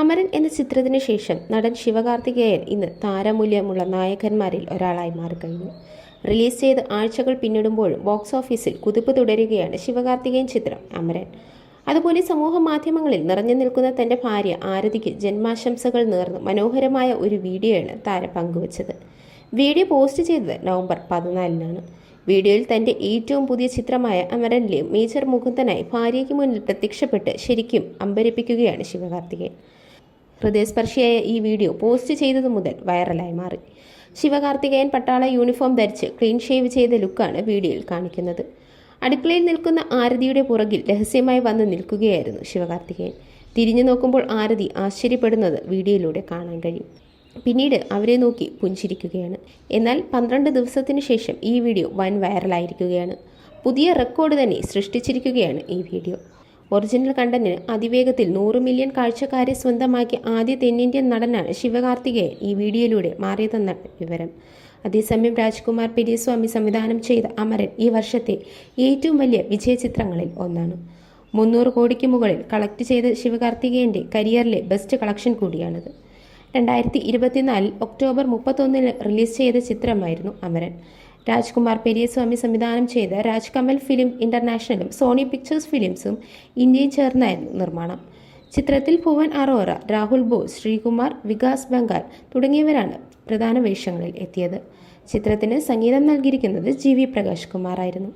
അമരൻ എന്ന ചിത്രത്തിന് ശേഷം നടൻ ശിവകാർത്തികേയൻ ഇന്ന് താരമൂല്യമുള്ള നായകന്മാരിൽ ഒരാളായി മാറിക്കഴിഞ്ഞു. റിലീസ് ചെയ്ത് ആഴ്ചകൾ പിന്നിടുമ്പോഴും ബോക്സ് ഓഫീസിൽ കുതിപ്പ് തുടരുകയാണ് ശിവകാർത്തികേയൻ ചിത്രം അമരൻ. അതുപോലെ സമൂഹ മാധ്യമങ്ങളിൽ നിറഞ്ഞു നിൽക്കുന്ന തന്റെ ഭാര്യ ആരതിക്ക് ജന്മാശംസകൾ നേർന്ന് മനോഹരമായ ഒരു വീഡിയോയാണ് താരം പങ്കുവച്ചത്. വീഡിയോ പോസ്റ്റ് ചെയ്തത് നവംബർ പതിനാലിനാണ്. വീഡിയോയിൽ തന്റെ ഏറ്റവും പുതിയ ചിത്രമായ അമരനിലെ മേജർ മുകുന്ദനായി ഭാര്യയ്ക്ക് മുന്നിൽ പ്രത്യക്ഷപ്പെട്ട് ശരിക്കും അമ്പരിപ്പിക്കുകയാണ് ശിവകാർത്തികേയൻ. ഹൃദയസ്പർശിയായ ഈ വീഡിയോ പോസ്റ്റ് ചെയ്തതു മുതൽ വൈറലായി മാറി. ശിവകാർത്തികേയൻ പട്ടാള യൂണിഫോം ധരിച്ച് ക്ലീൻ ഷേവ് ചെയ്ത ലുക്കാണ് വീഡിയോയിൽ കാണിക്കുന്നത്. അടുക്കളയിൽ നിൽക്കുന്ന ആരതിയുടെ പുറകിൽ രഹസ്യമായി വന്ന് നിൽക്കുകയായിരുന്നു ശിവകാർത്തികേയൻ. തിരിഞ്ഞു നോക്കുമ്പോൾ ആരതി ആശ്ചര്യപ്പെടുന്നത് വീഡിയോയിലൂടെ കാണാൻ കഴിയും. പിന്നീട് അവരെ നോക്കി പുഞ്ചിരിക്കുകയാണ്. എന്നാൽ പന്ത്രണ്ട് ദിവസത്തിനു ശേഷം ഈ വീഡിയോ വൻ വൈറലായിരിക്കുകയാണ്. പുതിയ റെക്കോർഡ് തന്നെ സൃഷ്ടിച്ചിരിക്കുകയാണ് ഈ വീഡിയോ. ഒറിജിനൽ കണ്ടന്റിന് അതിവേഗത്തിൽ നൂറ് മില്യൺ കാഴ്ചക്കാരെ സ്വന്തമാക്കിയ ആദ്യ തെന്നിന്ത്യൻ നടനാണ് ശിവകാർത്തികേയൻ ഈ വീഡിയോയിലൂടെ മാറിയതെന്നാണ് വിവരം. അതേസമയം രാജ്കുമാർ പെരിയസ്വാമി സംവിധാനം ചെയ്ത അമരൻ ഈ വർഷത്തെ ഏറ്റവും വലിയ വിജയ ചിത്രങ്ങളിൽ ഒന്നാണ്. മുന്നൂറ് കോടിക്ക് മുകളിൽ കളക്ട് ചെയ്ത ശിവകാർത്തികേയന്റെ കരിയറിലെ ബെസ്റ്റ് കളക്ഷൻ കൂടിയാണിത്. രണ്ടായിരത്തി ഇരുപത്തിനാലിൽ ഒക്ടോബർ മുപ്പത്തൊന്നിന് റിലീസ് ചെയ്ത ചിത്രമായിരുന്നു അമരൻ. രാജ്കുമാർ പെരിയസ്വാമി സംവിധാനം ചെയ്ത രാജ്കമൽ ഫിലിം ഇന്റർനാഷണലും സോണി പിക്ചേഴ്സ് ഫിലിംസും ഇന്ത്യയിൽ ചേർന്നായിരുന്നു നിർമ്മാണം. ചിത്രത്തിൽ ഭുവൻ അറോറ രാഹുൽ ബോസ് ശ്രീകുമാർ വികാസ് ബംഗാൾ തുടങ്ങിയവരാണ് പ്രധാന വേഷങ്ങളിൽ എത്തിയത്. ചിത്രത്തിന് സംഗീതം നൽകിയിരിക്കുന്നത് ജി വി പ്രകാശ് കുമാർ ആയിരുന്നു